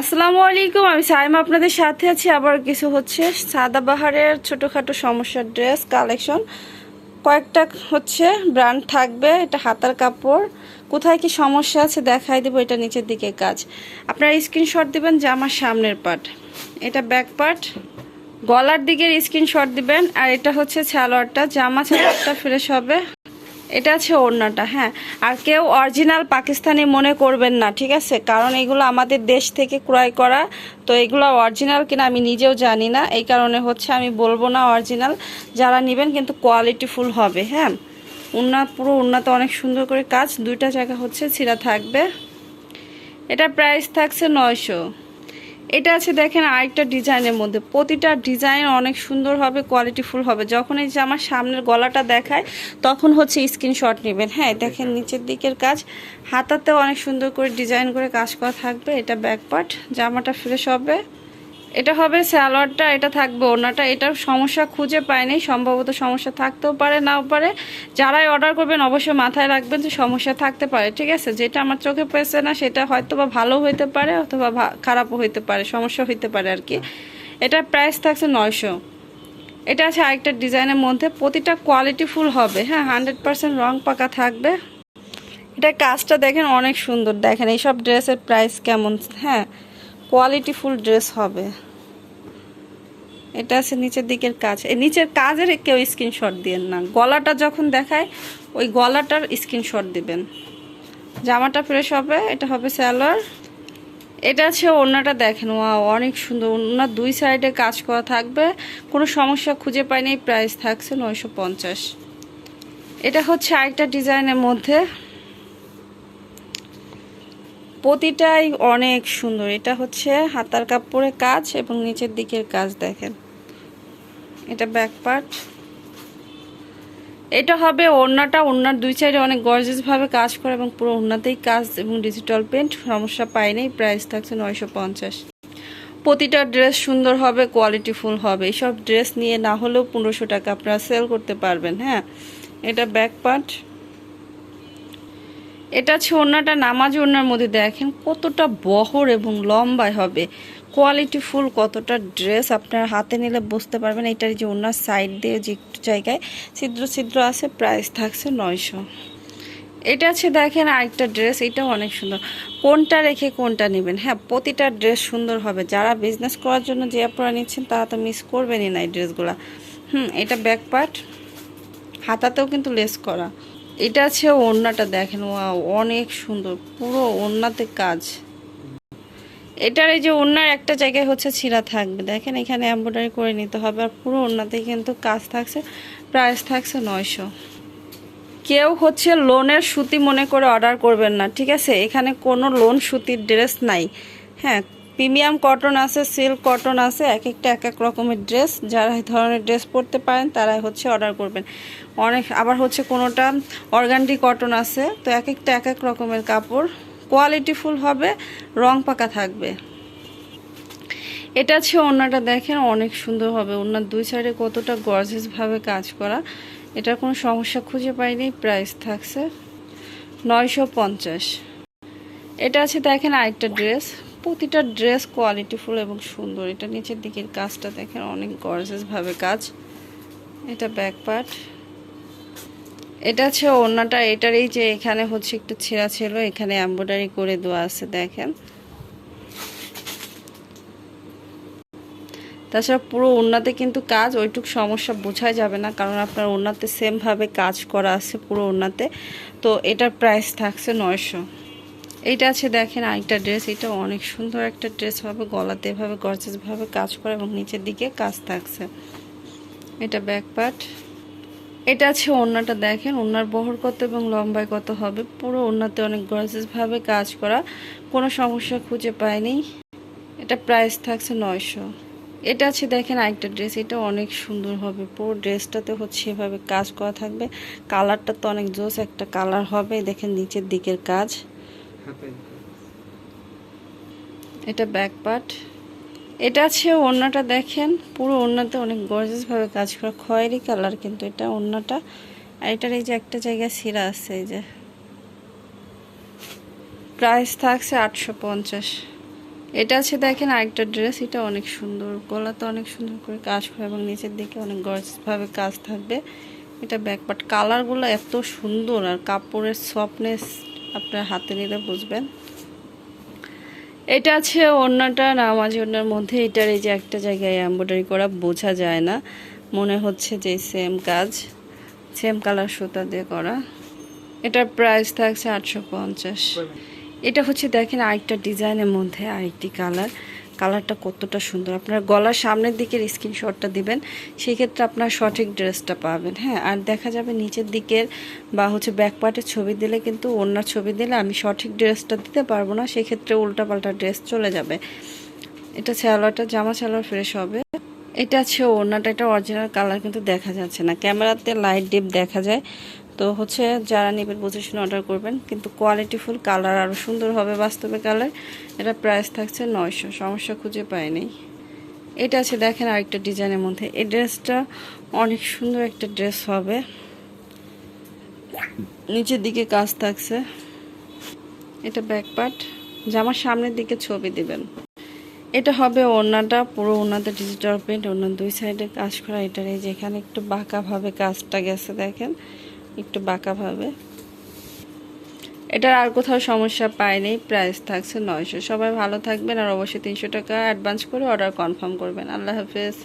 আসসালামু আলাইকুম, আমি সাইমা আপনাদের সাথে আছি। আবার কিছু হচ্ছে সাদাবাহারের ছোটোখাটো সমস্যার ড্রেস কালেকশন। কয়েকটা হচ্ছে ব্র্যান্ড থাকবে, এটা হাতার কাপড়। কোথায় কি সমস্যা আছে দেখাই দেবো, এটা নিচের দিকে কাজ। আপনারা স্ক্রিনশট দিবেন যে আমার সামনের পার্ট এটা ব্যাক পার্ট গলার দিকের স্ক্রিনশট দিবেন, আর এটা হচ্ছে ছালোয়ারটা জামা সালোয়ারটা ফ্রেশ হবে। এটা আছে ওড়নাটা হ্যাঁ। আর কেউ অরিজিনাল পাকিস্তানি মনে করবেন না, ঠিক আছে? কারণ এগুলো আমাদের দেশ থেকে ক্রয় করা, তো এগুলো অরিজিনাল কিনা আমি নিজেও জানি না। এই কারণে হচ্ছে আমি বলব না অরিজিনাল, যারা নেবেন কিন্তু কোয়ালিটিফুল হবে হ্যাঁ? উন্না, পুরো উন্নাতে অনেক সুন্দর করে কাজ, দুইটা জায়গা হচ্ছে, ছিঁড়া থাকবে। এটা প্রাইস থাকছে নয়শো। এটা আছে দেখেন আরেকটা ডিজাইনের মধ্যে। প্রতিটা ডিজাইন অনেক সুন্দর হবে কোয়ালিটিফুল হবে। যখন এই যে আমার সামনের গলাটা দেখায়, তখন হচ্ছে স্ক্রিনশট নেবেন। হ্যাঁ দেখেন নিচের দিকের কাজ। হাতাতেও অনেক সুন্দর করে ডিজাইন করে কাজ করা থাকবে। এটা ব্যাকপার্ট জামাটা ফ্রেশ হবে। এটা হবে স্যালোয়ারটা এটা থাকবে ওনাটা এটার সমস্যা খুঁজে পায়নি সম্ভবত সমস্যা থাকতেও পারে, নাও পারে। যারাই অর্ডার করবেন, অবশ্যই মাথায় রাখবেন যে সমস্যা থাকতে পারে, ঠিক আছে? যেটা আমার চোখে পেয়েছে না, সেটা হয়তো বা ভালো হইতে পারে অথবা খারাপও হইতে পারে, সমস্যা হইতে পারে আর কি। এটার প্রাইস থাকছে নয়শো। এটা আছে আরেকটা ডিজাইনের মধ্যে, প্রতিটা কোয়ালিটি ফুল হবে। হ্যাঁ হান্ড্রেড পার্সেন্ট রং পাকা থাকবে। এটা কাজটা দেখেন অনেক সুন্দর। দেখেন এইসব ড্রেসের প্রাইস কেমন হ্যাঁ? কোয়ালিটি ফুল ড্রেস হবে। এটা আছে নিচের দিকের কাজ। এই নিচের কাজের কেউ স্ক্রিনশট দিয়েন না। গলাটা যখন দেখায়, ওই গলাটার স্ক্রিনশট দিবেন। জামাটা ফ্রেশ হবে, এটা হবে স্যালোয়ার এটা আছে ওড়নাটা দেখেন ওয়া অনেক সুন্দর। ওনার দুই সাইডে কাজ করা থাকবে। কোনো সমস্যা খুঁজে পাইনি প্রাইস থাকছে নয়শো পঞ্চাশ। এটা হচ্ছে আরেকটা ডিজাইনের মধ্যে। প্রতিটাই অনেক সুন্দর। এটা হচ্ছে হাতার কাপড়ে কাজ এবং নিচের দিকের কাজ দেখেন। এটা ব্যাক পার্ট এটা হবে ওড়নাটা। ওড়নার দুই সাইডে অনেক গর্জেস ভাবে কাজ করে এবং পুরো ওড়নাতেই কাজ এবং ডিজিটাল পেন্ট সমস্যা পায়নি প্রাইস থাকছে নয়শো পঞ্চাশ। প্রতিটা ড্রেস সুন্দর হবে কোয়ালিটিফুল হবে। এইসব ড্রেস নিয়ে না হলেও পনেরোশো টাকা আপনারা সেল করতে পারবেন হ্যাঁ? এটা ব্যাক পার্ট এটা হচ্ছে ওড়নাটা নামাজ ওড়নার মধ্যে দেখেন কতটা বহর এবং লম্বায় হবে। কোয়ালিটি ফুল কতটা ড্রেস আপনার হাতে নিলে বুঝতে পারবেন। এটার যে ওনার সাইড দিয়ে যে একটু জায়গায় ছিদ্র ছিদ্র আছে প্রাইস থাকছে নয়শো। এটা আছে দেখেন আরেকটা ড্রেস এটাও অনেক সুন্দর। কোনটা রেখে কোনটা নেবেন? হ্যাঁ প্রতিটা ড্রেস সুন্দর হবে। যারা বিজনেস করার জন্য যে আপনারা নিচ্ছেন, তারা তো মিস করবেনই না এই ড্রেসগুলো হুম, এটা ব্যাক পার্ট হাতাতেও কিন্তু লেস করা। এটা আছে ওড়নাটা দেখেন অনেক সুন্দর, পুরো ওড়নাতে কাজ। এটার এই যে ওড়নার একটা জায়গায় হচ্ছে ছিঁড়া থাকবে, দেখেন এখানে এম্ব্রয়ডারি করে নিতে হবে, আর পুরো ওড়নাতে কিন্তু কাজ থাকছে প্রাইস থাকছে নয়শো। কেউ হচ্ছে লোনের সুতি মনে করে অর্ডার করবেন না, ঠিক আছে? এখানে কোনো লোন সুতির ড্রেস নাই। হ্যাঁ প্রিমিয়াম কটন আছে, সিল্ক কটন আছে, এক একটা এক এক রকমের ড্রেস। যারা ধরনের ড্রেস পরতে পারেন, তারাই হচ্ছে অর্ডার করবেন। অনেক, আবার হচ্ছে কোনোটা অর্গানডি কটন আছে, তো এক একটা এক এক রকমের কাপড়। কোয়ালিটিফুল হবে, রং পাকা থাকবে। এটা আছে ওড়নাটা দেখেন, অনেক সুন্দর হবে। ওড়নার দুই সাইডে কতটা গর্জেসভাবে কাজ করা। এটার কোনো সমস্যা খুঁজে পাইনি প্রাইস থাকছে নয়শো পঞ্চাশ। এটা আছে দেখেন আরেকটা ড্রেস। প্রতিটা ড্রেস কোয়ালিটিফুল এবং সুন্দর। এটা নিচের দিকের কাজটা দেখেন, অনেক গর্জেসভাবে কাজ। এটা ব্যাক পার্ট এটা আছে ওড়নাটা, এটার এই যে এখানে হচ্ছে একটু ছেঁড়া ছিল, এখানে এম্ব্রয়ডারি করে দেওয়া আছে, দেখেন। তাছাড়া পুরো ওড়নাতে কিন্তু কাজ, ওইটুক সমস্যা বোঝাই যাবে না, কারণ আপনার ওড়নাতে সেমভাবে কাজ করা আছে পুরো ওড়নাতে। তো এটার প্রাইস থাকছে নয়শো। এইটা আছে দেখেন আরেকটা ড্রেস এটা অনেক সুন্দর একটা ড্রেস হবে গলাতে এভাবে গর্জেসভাবে কাজ করা এবং নিচের দিকে কাজ থাকছে। এটা ব্যাক এটা আছে ওড়নাটা দেখেন, ওড়নার বহর কত এবং লম্বায় কত হবে। পুরো ওড়নাতে অনেক গর্জেসভাবে কাজ করা, কোনো সমস্যা খুঁজে পায়নি এটা প্রাইস থাকছে নয়শো। এটা আছে দেখেন আরেকটা ড্রেস এটা অনেক সুন্দর হবে। পুরো ড্রেসটাতে হচ্ছে এভাবে কাজ করা থাকবে। কালারটা তো অনেক জোস একটা কালার হবে। দেখেন নিচের দিকের কাজ। এটা ব্যাক পার্ট এটা আছে ওড়নাটা দেখেন, পুরো ওড়নাতে অনেক গর্জেসভাবে কাজ করা, খয়েরি কালার কিন্তু এটা ওড়নাটা। আর এটার এই যে একটা জায়গায় সিরা আছে, এই যে। প্রাইস থাকছে আটশো পঞ্চাশ। এটা আছে দেখেন আরেকটা ড্রেস এটা অনেক সুন্দর। গলাতে অনেক সুন্দর করে কাজ করা এবং নিচের দিকে অনেক গর্জভাবে কাজ থাকবে। এটা ব্যাকপার্ট কালারগুলো এত সুন্দর আর কাপড়ের সফটনেস আপনার হাতে নিলে বুঝবেন। এটা আছে অন্যটা নামাজি অন্যার মধ্যে। এটার এই যে একটা জায়গায় এম্ব্রয়ডারি করা বোঝা যায় না। মনে হচ্ছে যে সেম কাজ সেম কালার সুতা দিয়ে করা। এটার প্রাইস থাকছে আটশো পঞ্চাশ। এটা হচ্ছে দেখেন আরেকটা ডিজাইনের মধ্যে আরেকটি কালার কালারটা কতটা সুন্দর। আপনার গলার সামনের দিকের স্ক্রিনশটটা দিবেন সেই ক্ষেত্রে আপনার সঠিক ড্রেসটা পাবেন হ্যাঁ। আর দেখা যাবে নিচের দিকের বা হচ্ছে ব্যাকপার্টের ছবি দিলে কিন্তু ওনার ছবি দিলে আমি সঠিক ড্রেসটা দিতে পারব না, সেক্ষেত্রে উল্টাপাল্টা ড্রেস চলে যাবে। এটা স্যালোয়ারটা জামা স্যালোয়ার ফ্রেশ হবে। এটা আছে ওনাটা এটা অরিজিনাল কালার কিন্তু দেখা যাচ্ছে না। ক্যামেরাতে লাইট ডিপ দেখা যায়। তো হচ্ছে যারা নেবেন বুঝে শুনে অর্ডার করবেন, কিন্তু কোয়ালিটিফুল কালার আরও সুন্দর হবে বাস্তবে কালার এটা প্রাইস থাকছে নয়শো, সমস্যা খুঁজে পাইনি। এটা আছে দেখেন আরেকটা ডিজাইনের মধ্যে, এই ড্রেসটা অনেক সুন্দর একটা ড্রেস হবে। নিচের দিকে কাজ থাকছে। এটা ব্যাকপার্ট জামার সামনের দিকে ছবি দিবেন। এটা হবে ওড়নাটা, পুরো ওড়নাতে ডিজিটাল প্রিন্ট ওড়নার দুই সাইডে কাজ করা, এটার এই যেখানে একটু বাঁকাভাবে কাজটা গেছে দেখেন। একটু বাঁকাভাবে এটার আর কোথাও সমস্যা পায়নি প্রাইস থাকছে নয়শো। সবাই ভালো থাকবেন আর অবশ্যই তিনশো টাকা অ্যাডভান্স করে অর্ডার কনফার্ম করবেন। আল্লাহ হাফেজ।